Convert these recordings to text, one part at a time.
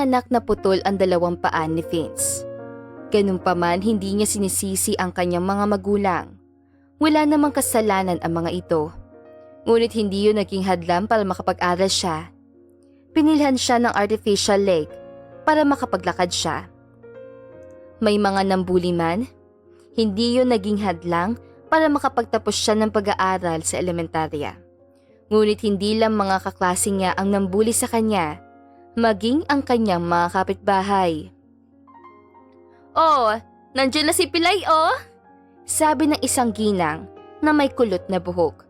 ipinanganak na putol ang dalawang paan ni Vince. Ganun pa man hindi niya sinisisi ang kanyang mga magulang. Wala namang kasalanan ang mga ito. Ngunit hindi yun naging hadlang para makapag-aral siya. Pinilhan siya ng artificial leg para makapaglakad siya. May mga nambuli man, hindi yun naging hadlang para makapagtapos siya ng pag-aaral sa elementarya. Ngunit hindi lang mga kaklase niya ang nambuli sa kanya, maging ang kanyang mga kapitbahay. Oh, nandiyan na si Pilay oh! Sabi ng isang ginang na may kulot na buhok.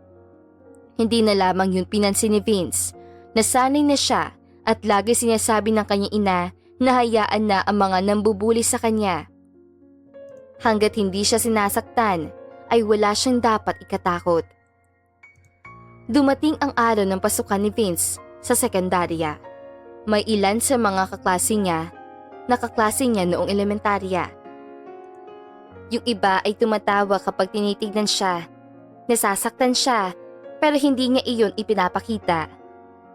Hindi na lamang yun pinansin ni Vince, nasanay na siya at lagi sinasabi ng kanyang ina na hayaan na ang mga nambubuli sa kanya. Hanggat hindi siya sinasaktan, ay wala siyang dapat ikatakot. Dumating ang araw ng pasukan ni Vince sa sekundarya. May ilan sa mga kaklase niya na kaklase niya noong elementarya. Yung iba ay tumatawa kapag tinitignan siya. Nasasaktan siya pero hindi niya iyon ipinapakita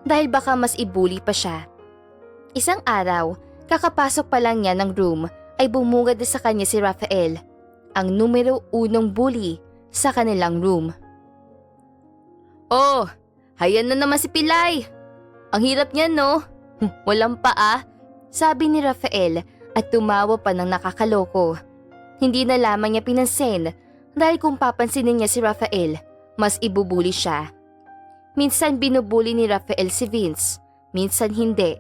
dahil baka mas ibuli pa siya. Isang araw, kakapasok pa lang niya ng room ay bumungad sa kanya si Rafael, ang numero unong bully sa kanilang room. Oh, hayan na naman si Pilay. Ang hirap niya no? Hm, Walang paa, sabi ni Rafael at tumawa pa ng nakakaloko. Hindi na lamang niya pinansin dahil kung papansinin niya si Rafael, mas ibubuli siya. Minsan binubuli ni Rafael si Vince, minsan hindi.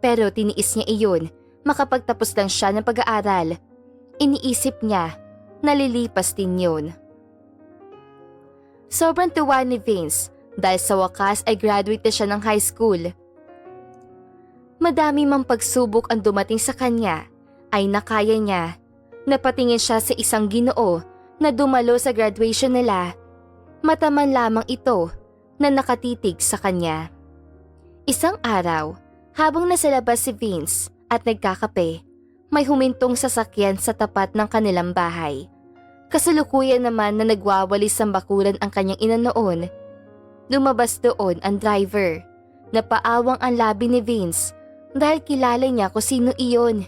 Pero tiniis niya iyon, makapagtapos lang siya ng pag-aaral. Iniisip niya, nalilipas din yun. Sobrang tuwa ni Vince dahil sa wakas ay graduate na siya ng high school. Madami mang pagsubok ang dumating sa kanya ay nakaya niya. Napatingin siya sa isang ginoo na dumalo sa graduation nila. Mataman lamang ito na nakatitig sa kanya. Isang araw, habang nasa labas si Vince at nagkakape, may humintong sasakyan sa tapat ng kanilang bahay. Kasalukuyan naman na nagwawalis sa bakuran ang kanyang ina noon. Lumabas doon ang driver. Napaawang ang labi ni Vince dahil kilala niya kung sino iyon.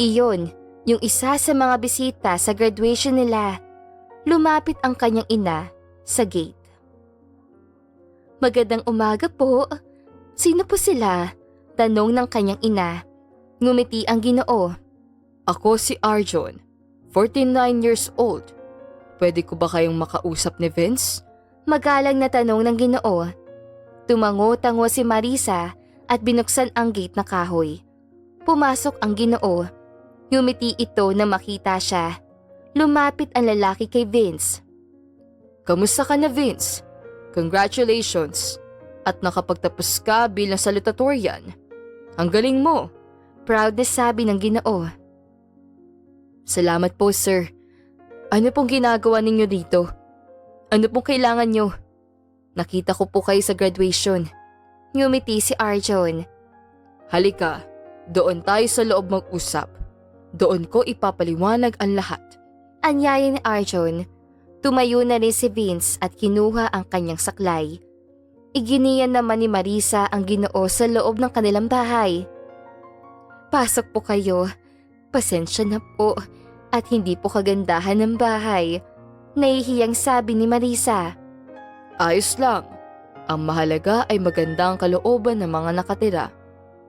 Iyon, yung isa sa mga bisita sa graduation nila. Lumapit ang kanyang ina sa gate. Magandang umaga po. Sino po sila? Tanong ng kanyang ina. Ngumiti ang ginoo. Ako si Arjon, 49 years old. Pwede ko ba kayong makausap ni Vince? Magalang na tanong ng ginoo. Tumango-tango si Marisa at binuksan ang gate na kahoy. Pumasok ang ginoo. Ngumiti ito na makita siya. Lumapit ang lalaki kay Vince. Kamusta ka na Vince? Congratulations! At nakapagtapos ka bilang salutatorian. Ang galing mo! Proud na sabi ng ginoo. Salamat po sir. Ano pong ginagawa ninyo dito? Ano pong kailangan nyo? Nakita ko po kayo sa graduation. Ngumiti si Arjon. Halika, doon tayo sa loob mag-usap. Doon ko ipapaliwanag ang lahat. Anyaya ni Arjon. Tumayo na rin si Vince at kinuha ang kanyang saklay. Iginiyan naman ni Marisa ang ginoo sa loob ng kanilang bahay. Pasok po kayo. Pasensya na po at hindi po kagandahan ng bahay. Nahihiyang sabi ni Marisa. Ayos lang. Ang mahalaga ay magandang kalooban ng mga nakatira.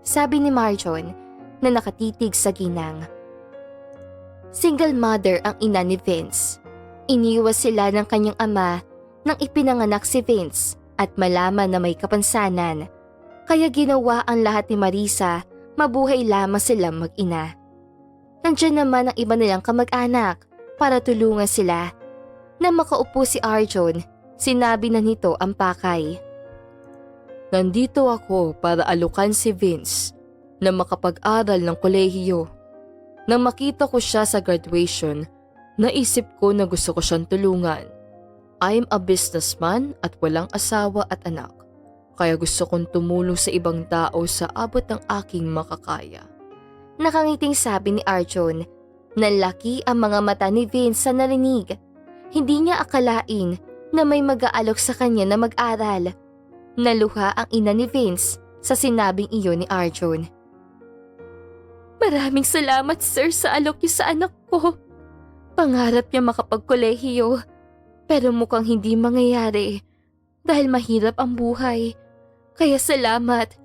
Sabi ni Marjon na nakatitig sa ginang. Single mother ang ina ni Vince. Iniwas sila ng kanyang ama nang ipinanganak si Vince at malaman na may kapansanan. Kaya ginawa ang lahat ni Marisa, mabuhay lamang silang mag-ina. Nandiyan naman ang iba nilang kamag-anak para tulungan sila. Na makaupo si Arjon, sinabi na nito ang pakay. Nandito ako para alukan si Vince na makapag-aral ng kolehiyo. Nang makita ko siya sa graduation, naisip ko na gusto ko siyang tulungan. I'm a businessman at walang asawa at anak. Kaya gusto kong tumulong sa ibang tao sa abot ng aking makakaya. Nakangiting sabi ni Arjon. Nalaki ang mga mata ni Vince sa narinig. Hindi niya akalain na may mag-aalok sa kanya na mag-aral. Naluha ang ina ni Vince sa sinabing iyon ni Arjon. Maraming salamat sir sa alok niyo sa anak ko. Pangarap niya makapagkolehiyo. Pero mukhang hindi mangyayari dahil mahirap ang buhay. Kaya salamat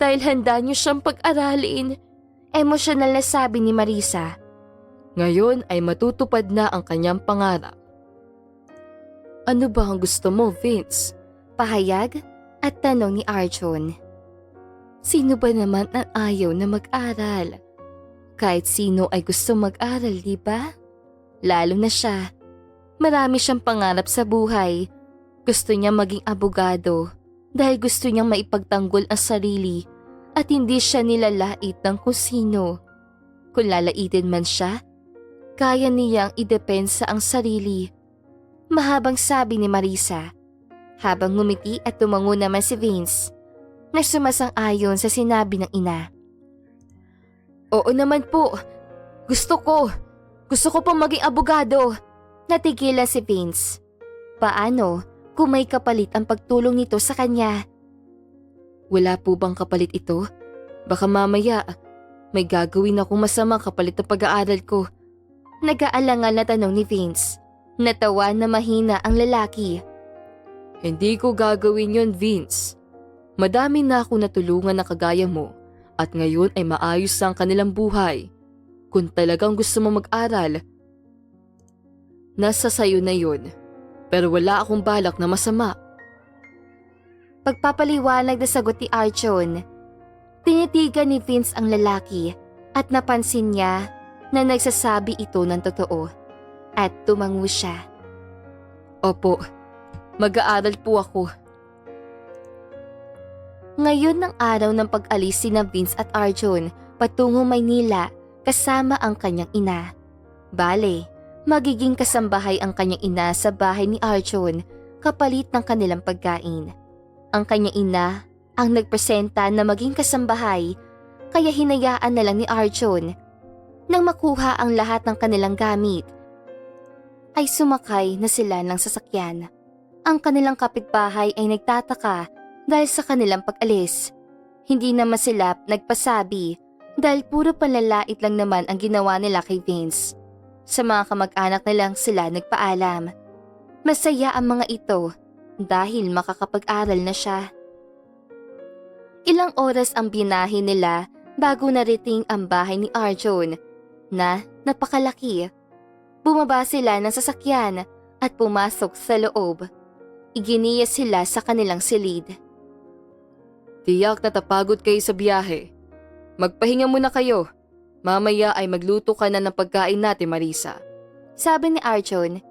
dahil handa niyo siyang pag-aralin. Emosyonal na sabi ni Marisa. Ngayon ay matutupad na ang kanyang pangarap. Ano ba ang gusto mo, Vince? Pahayag at tanong ni Arjun. Sino ba naman ang ayaw na mag-aral? Kahit sino ay gusto mag-aral, di ba? Lalo na siya. Marami siyang pangarap sa buhay. Gusto niya maging abogado dahil gusto niyang maipagtanggol ang sarili at hindi siya nilalait ng kung sino. Kung lalaitin man siya, kaya niyang idepensa ang sarili. Mahabang sabi ni Marisa habang ngumiti at tumango naman si Vince na sumasang-ayon sa sinabi ng ina. Oo naman po. Gusto ko. Gusto ko pang maging abogado. Natigilan si Vince. Paano kung may kapalit ang pagtulong nito sa kanya? Wala po bang kapalit ito? Baka mamaya, may gagawin akong masama kapalit ng pag-aaral ko. Nag-aalangan na tanong ni Vince. Natawa na mahina ang lalaki. Hindi ko gagawin yon, Vince. Madami na ako natulungan na kagaya mo at ngayon ay maayos ang kanilang buhay. Kung talagang gusto mo mag-aral, nasa sayo na yun. Pero wala akong balak na masama. Pagpapaliwanag na sagot ni Archon. Tinitigan ni Vince ang lalaki at napansin niya na nagsasabi ito ng totoo. At tumango siya. Opo, mag-aaral po ako. Ngayon ng araw ng pag-alis si na Vince at Arjun patungo Maynila kasama ang kanyang ina. Bale, magiging kasambahay ang kanyang ina sa bahay ni Arjun kapalit ng kanilang pagkain. Ang kanyang ina ang nagpresenta na maging kasambahay kaya hinayaan na lang ni Arjun. Nang makuha ang lahat ng kanilang gamit, ay sumakay na sila ng sasakyan. Ang kanilang kapitbahay ay nagtataka dahil sa kanilang pag-alis. Hindi naman sila nagpasabi dahil puro panlalait lang naman ang ginawa nila kay Vince. Sa mga kamag-anak na lang sila nagpaalam. Masaya ang mga ito dahil makakapag-aral na siya. Ilang oras ang binahe nila bago nariting ang bahay ni Arjun na napakalaki. Bumaba sila ng sasakyan at pumasok sa loob. Iginiya sila sa kanilang silid. Tiyak na tapagod kayo sa biyahe. Magpahinga muna kayo. Mamaya ay magluto ka na ng pagkain natin, Marisa. Sabi ni Arjun.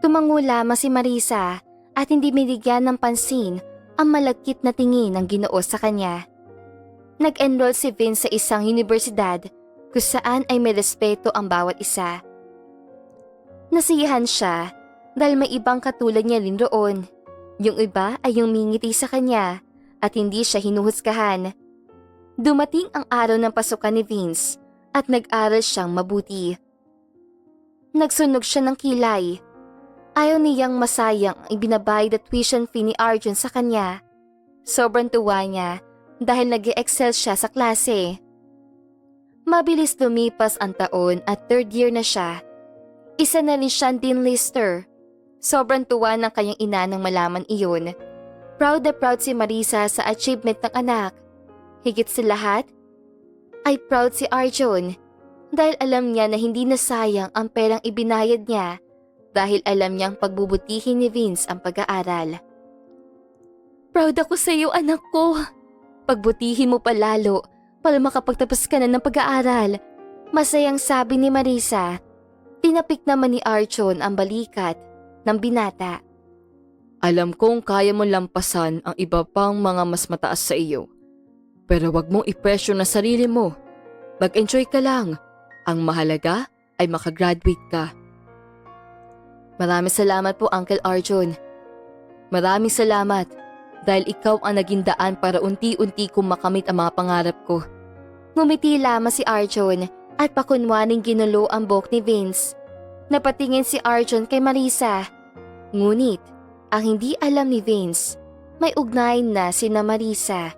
Tumango lamang si Marisa at hindi binigyan ng pansin ang malagkit na tingin ng ginoo sa kanya. Nag-enroll si Vince sa isang universidad kung saan ay may respeto ang bawat isa. Nasiyahan siya dahil may ibang katulad niya rin roon. Yung iba ay yung mingiti sa kanya at hindi siya hinuhusgahan. Dumating ang araw ng pasukan ni Vince at nag-aral siyang mabuti. Nagsunog siya ng kilay. Ayaw niyang masayang ang ibinabayad at tuition fee ni Arjun sa kanya. Sobrang tuwa niya dahil nag excel siya sa klase. Mabilis lumipas ang taon at third year na siya. Isa na rin siyang Dean Lister. Sobrang tuwa ng kanyang ina nang malaman iyon. Proud na proud si Marisa sa achievement ng anak. Higit sa lahat, ay proud si Arjun dahil alam niya na hindi nasayang ang perang ibinayad niya dahil alam niyang pagbubutihin ni Vince ang pag-aaral. Proud ako sa iyo anak ko. Pagbutihin mo pa lalo para makapagtapos ka na ng pag-aaral. Masayang sabi ni Marisa. Tinapik naman ni Archon ang balikat ng binata. Alam kong kaya mo lampasan ang iba pang mga mas mataas sa iyo. Pero wag mong ipresyo na sarili mo. Mag-enjoy ka lang. Ang mahalaga ay makagraduate ka. Maraming salamat po Uncle Arjun. Maraming salamat dahil ikaw ang naging daan para unti-unti kong makamit ang mga pangarap ko. Ngumiti lamang si Arjun at pakunwaning ginulo ang buhok ni Vince. Napatingin si Arjun kay Marisa. Ngunit, ang hindi alam ni Vince, may ugnayan na sina Marisa.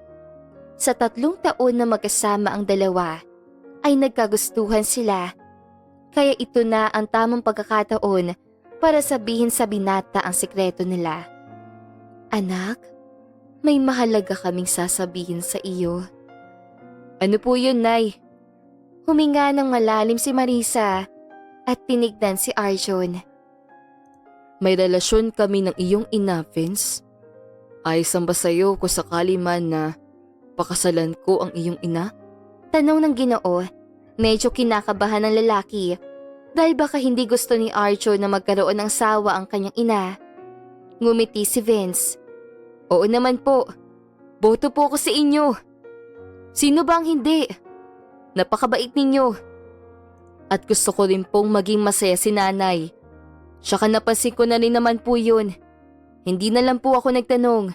Sa tatlong taon na magkasama ang dalawa, ay nagkagustuhan sila. Kaya ito na ang tamang pagkakataon para sabihin sa binata ang sikreto nila. Anak, may mahalaga kaming sasabihin sa iyo. Ano po yun, Nay? Huminga ng malalim si Marisa at tinignan si Arjun. May relasyon kami ng iyong ina, Vince. Ayos ba sa'yo kung sakali man na pakasalan ko ang iyong ina? Tanong ng ginoo, medyo kinakabahan ng lalaki dahil baka hindi gusto ni Arjun na magkaroon ng sawa ang kanyang ina. Ngumiti si Vince. Oo naman po. Boto po ako sa inyo. Sino ba ang hindi? Napakabait ninyo. At gusto ko rin pong maging masaya si nanay. Tsaka napansin ko na rin naman po yun. Hindi na lang po ako nagtanong.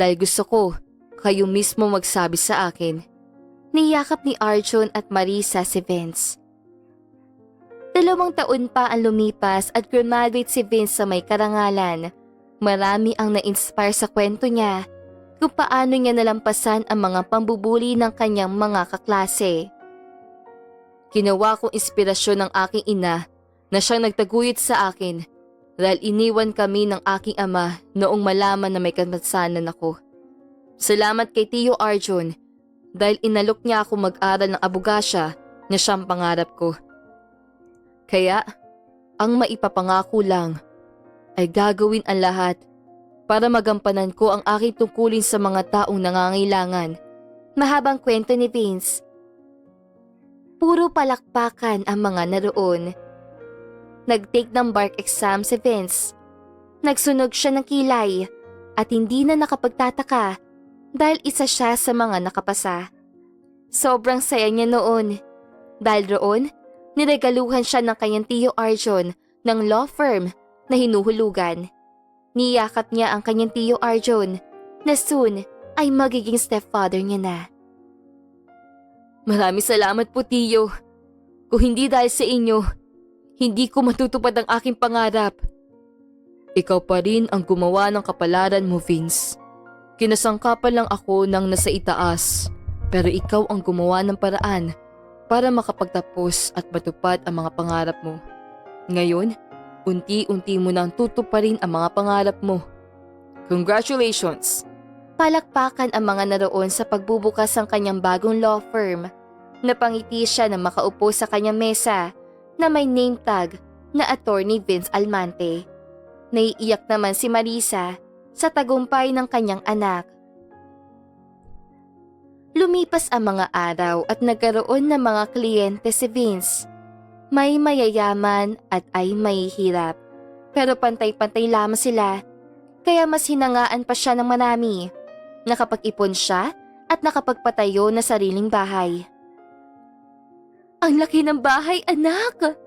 Dahil gusto ko, kayo mismo magsabi sa akin. Niyakap ni Arjun at Marisa si Vince. Dalawang taon pa ang lumipas at graduate si Vince sa may karangalan. Marami ang na-inspire sa kwento niya kung paano niya nalampasan ang mga pambubuli ng kanyang mga kaklase. Ginawa kong inspirasyon ng aking ina na siyang nagtaguyod sa akin dahil iniwan kami ng aking ama noong malaman na may kamatsanan ako. Salamat kay Tio Arjun dahil inalok niya ako mag-aral ng abogasya na siyang pangarap ko. Kaya, ang maipapangako lang ay gagawin ang lahat para magampanan ko ang aking tungkulin sa mga taong nangangailangan. Mahabang kwento ni Vince. Puro palakpakan ang mga naroon. Nag-take ng bark exam si Vince. Nagsunog siya ng kilay at hindi na nakapagtataka dahil isa siya sa mga nakapasa. Sobrang saya niya noon. Dahil roon, niregaluhan siya ng kanyang tiyo Arjun ng law firm na hinuhulugan. Niyakap niya ang kanyang tiyo Arjun na soon ay magiging stepfather niya na. Maraming salamat po, Tiyo. Kung hindi dahil sa inyo, hindi ko matutupad ang aking pangarap. Ikaw pa rin ang gumawa ng kapalaran mo, Vince. Kinasangkapan lang ako ng nasa itaas, pero ikaw ang gumawa ng paraan para makapagtapos at matupad ang mga pangarap mo. Ngayon, unti-unti mo nang tutuparin ang mga pangarap mo. Congratulations! Palakpakan ang mga naroon sa pagbubukas ng kanyang bagong law firm. Napangiti siya na makaupo sa kanyang mesa na may name tag na Attorney Vince Almante. Naiiyak naman si Marisa sa tagumpay ng kanyang anak. Lumipas ang mga araw at nagkaroon ng mga kliyente si Vince. May mayayaman at ay mahihirap. Pero pantay-pantay lamang sila. Kaya mas hinangaan pa siya ng marami. Nakapag-ipon siya at nakapagpatayo na sariling bahay. Ang laki ng bahay, anak!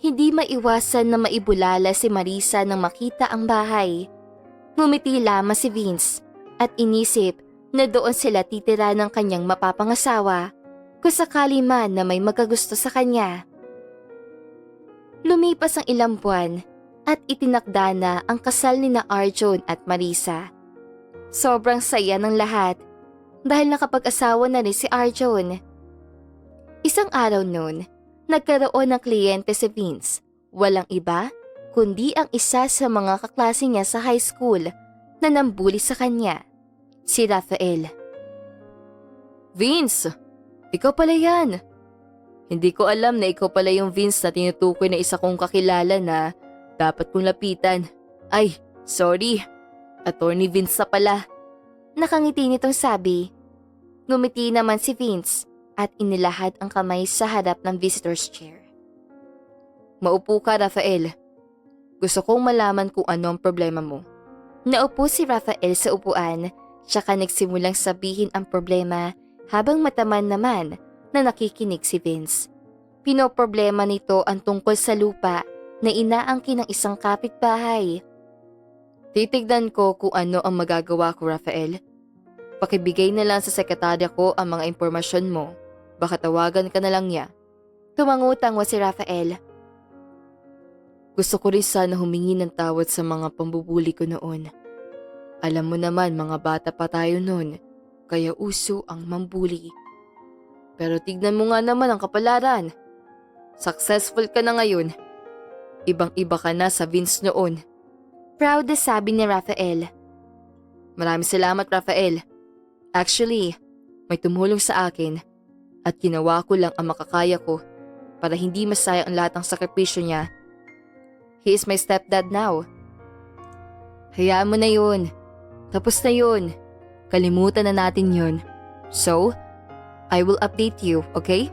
Hindi maiwasan na maibulala si Marisa nang makita ang bahay. Ngumiti lamang si Vince at inisip na doon sila titira ng kanyang mapapangasawa kung sakali man na may magagusto sa kanya. Lumipas ang ilang buwan at itinakda na ang kasal ni na Arjun at Marisa. Sobrang saya ng lahat dahil nakapag-asawa na rin si Arjun. Isang araw noon, nagkaroon ng kliyente si Vince. Walang iba, kundi ang isa sa mga kaklase niya sa high school na nambuli sa kanya, si Rafael. Vince, ikaw pala yan. Hindi ko alam na ikaw pala yung Vince na tinutukoy na isa kong kakilala na dapat kong lapitan. Ay, sorry. Attorney Vince na pala. Nakangiti nitong sabi. Ngumiti naman si Vince at inilahad ang kamay sa harap ng visitor's chair. Maupo ka, Rafael. Gusto kong malaman kung ano ang problema mo. Naupo si Rafael sa upuan, tsaka nagsimulang sabihin ang problema habang mataman naman na nakikinig si Vince. Pinoproblema nito ang tungkol sa lupa na inaangkin ng isang kapitbahay. Titignan ko kung ano ang magagawa ko, Rafael. Pakibigay na lang sa sekretarya ko ang mga impormasyon mo. Baka tawagan ka na lang niya. Tumangutang wa si Rafael. Gusto ko rin sana humingi ng tawad sa mga pambubuli ko noon. Alam mo naman mga bata pa tayo noon. kaya uso ang mambuli. Pero tignan mo nga naman ang kapalaran. Successful ka na ngayon. Ibang-iba ka na sa Vince noon. Proud na sabi ni Rafael. Maraming salamat, Rafael. Actually, may tumulong sa akin at ginawa ko lang ang makakaya ko para hindi masayang ang lahat ng sakripisyo niya. He is my stepdad now. Hayaan mo na yun. Tapos na yun. Kalimutan na natin yun. So, I will update you, okay?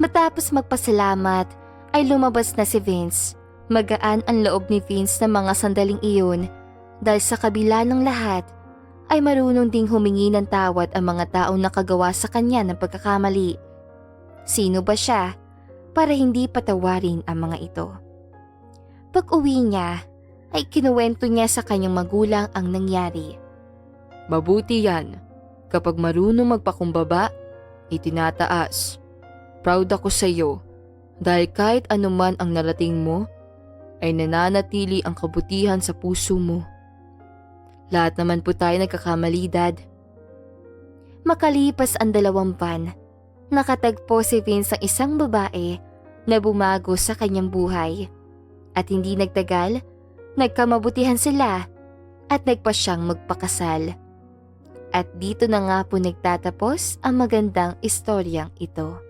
Matapos magpasalamat, ay lumabas na si Vince. Magaan ang loob ni Vince ng mga sandaling iyon dahil sa kabila ng lahat, ay marunong ding humingi ng tawad ang mga taong nakagawa sa kanya ng pagkakamali. Sino ba siya para hindi patawarin ang mga ito? Pag uwi niya, ay kinuwento niya sa kanyang magulang ang nangyari. Mabuti yan. Kapag marunong magpakumbaba, itinataas. Proud ako sa iyo dahil kahit anuman ang narating mo, ay nananatili ang kabutihan sa puso mo. Lahat naman po tayo nagkakamali, Dad. Makalipas ang dalawang pan, nakatagpo si Vince ang isang babae na bumago sa kanyang buhay. At hindi nagtagal, nagkamabutihan sila at nagpa siyang magpakasal. At dito na nga po nagtatapos ang magandang istoryang ito.